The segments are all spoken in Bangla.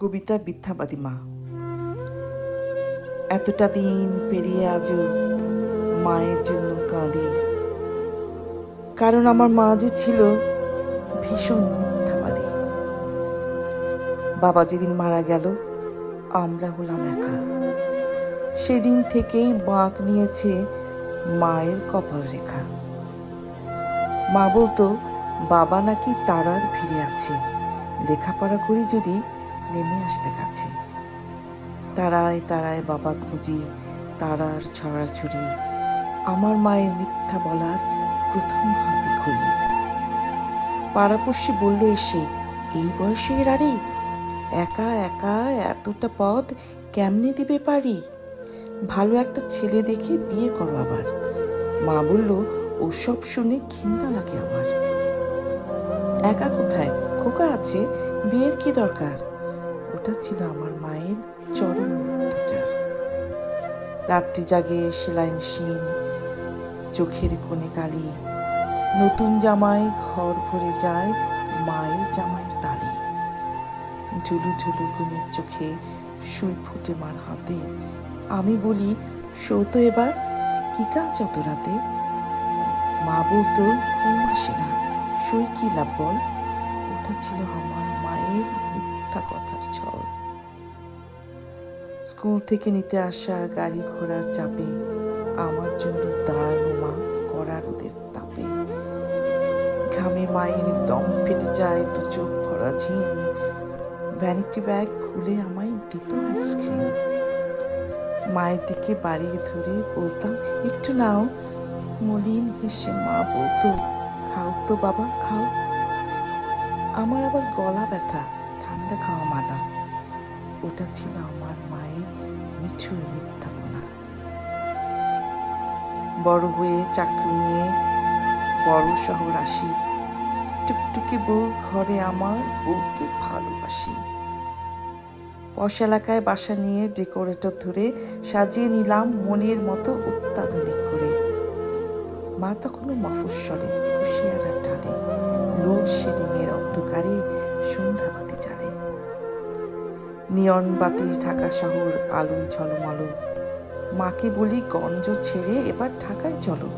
কবিতা মিথ্যাবাদী মা। এতটা দিন পেরিয়ে আজও মায়ের জন্য কাঁদি। কারণ আমার মা যে ছিল ভীষণ মিথ্যাবাদী। বাবা যেদিন মারা গেল, আমরা হলাম একা। সেদিন থেকেই বাঁক নিয়েছে মায়ের কপাল রেখা। মা বলতো, বাবা নাকি তারার ভিড়ে আছে। লেখাপড়া করি যদি নেমে আসবে কাছে। তারায় তারায় বাবা খুঁজি, তারার ছড়াছড়ি। আমার মায়ের মিথ্যা বলার প্রথম হাতে খুলি পাড়াপড়শি বলল এসে, এই বয়সে আরে, একা একা এতটা পদ কেমনে দিবে পারি? ভালো একটা ছেলে দেখে বিয়ে করো আবার। মা বলল, ওসব শুনে ঘৃণা লাগে আমার। একা কোথায়? খোকা আছে, বিয়ের কি দরকার? ওটা ছিল আমার মায়ের চরম মিথ্যাচার রাত্রি জাগে সেলাই মেশিন, চোখের কোণে কালি, নতুন জামায় ঘর ভরে যায় মায়ের জামাইয়ের তালি। ঝুলু ঝুলু ঘুমের চোখে সুই ফুটে মার হাতে। আমি বলি সৌতো এবার, কি কাজ অত রাতে? মা বলতো, ঘুম আসে না, সই কি লাভ বল? ওটা ছিল আমার মায়ের মিথ্যা কথার ছল। স্কুল থেকে নিতে আসা গাড়ি ঘোড়ার চাপে, আমার জন্য দাঁড়ানো মা কড়া রোদের তাপে। ঘামে মায়ের দম ফেটে যায়, দু চোখ ভরা ঝিম। ভ্যানিটি ব্যাগ খুলে আমায় দিত আইসক্রিম। মায়ের দিকে বাড়িয়ে ধরে বলতাম, একটু নাও। মলিন হেসে মা বলতো, খাও তো বাবা, খাও। আমার আবার গলা ব্যথা। ঠান্ডা খাওয়া মানা ওটা ছিল আমার মায়ের মিঠুর মিথ্যাপনা। বড় হয়ে চাকরি নিয়ে বড় শহর আসি। টুকটুকি বউ ঘরে আমার বউকে ভালোবাসি। পশ এলাকায় বাসা নিয়ে ডেকোরেটর ধরে সাজিয়ে নিলাম মনের মতো অত্যাধুনিক করে। মা তখনও মফস্বলে, কুশিয়ারার ঢালে লোডশেডিং এর অন্ধকারে সন্ধ্যাবাতি জ্বালে নিয়ন বাতি ঢাকা শহর, আলোয় ঝলমলো। মাকে বলি, গঞ্জ ছেড়ে এবার ঢাকায় চলো।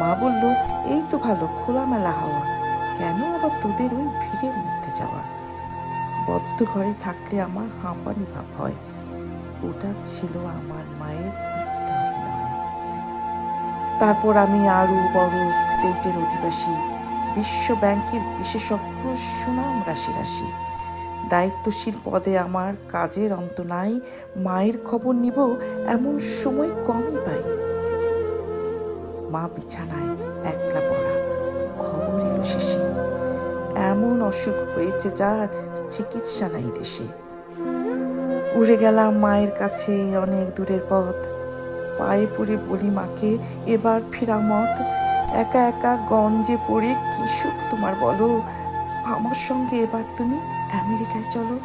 মা বলল, এই তো ভালো, খোলামেলা হাওয়া। কেন আবার তোদের ওই ভিড়ের মধ্যে যাওয়া? বদ্ধ ঘরে থাকলে আমার হাঁপানি ভাব হয়। ওটা ছিল আমার মায়ের তারপর আমি আরও বড় স্টেটের অধিবাসী, বিশ্ব ব্যাংকের বিশেষজ্ঞ সুনাম রাশি রাশি দায়িত্বশীল পদে আমার কাজের অন্ত নাই, মায়ের খবর নিব এমন সময় কমই পাই। মা বিছানায় একলা পড়া খবর এলো শেষে। এমন অসুখ হয়েছে যার চিকিৎসা নাই দেশে। উড়ে গেলাম মায়ের কাছে অনেক দূরের পথ। পায়ে পড়ে বলি মাকে, এবার ফেরা মত। একা একা গঞ্জে পড়ে কি সুখ তোমার বলো? আমার সঙ্গে এবার তুমি আমেরিকায় চলো।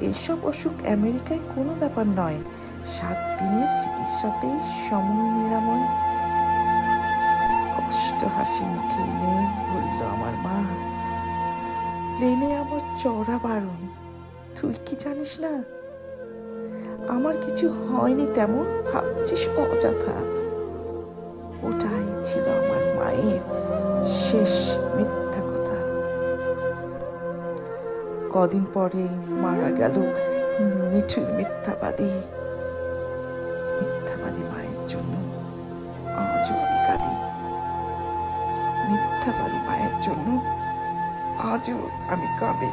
এসব অসুখ আমেরিকায় কোনো ব্যাপার নয়। সাত দিনের চিকিৎসাতেই সমূল নিরাময়। কষ্ট হাসি মুখে এনে বলল আমার মা প্লেনে আমার চড়া বারণ। তুই কি জানিস না? আমার কিছু হয়নি তেমন, ভাবছিস অযথা। ওটাই ছিল আমার মায়ের শেষ মিথ্যা কদিন পরে মারা গেল। নিঠুর মিথ্যাবাদী। মিথ্যাবাদী মায়ের জন্য আজও আমি কাঁদি। মিথ্যাবাদী মায়ের জন্য আজও আমি কাঁদি।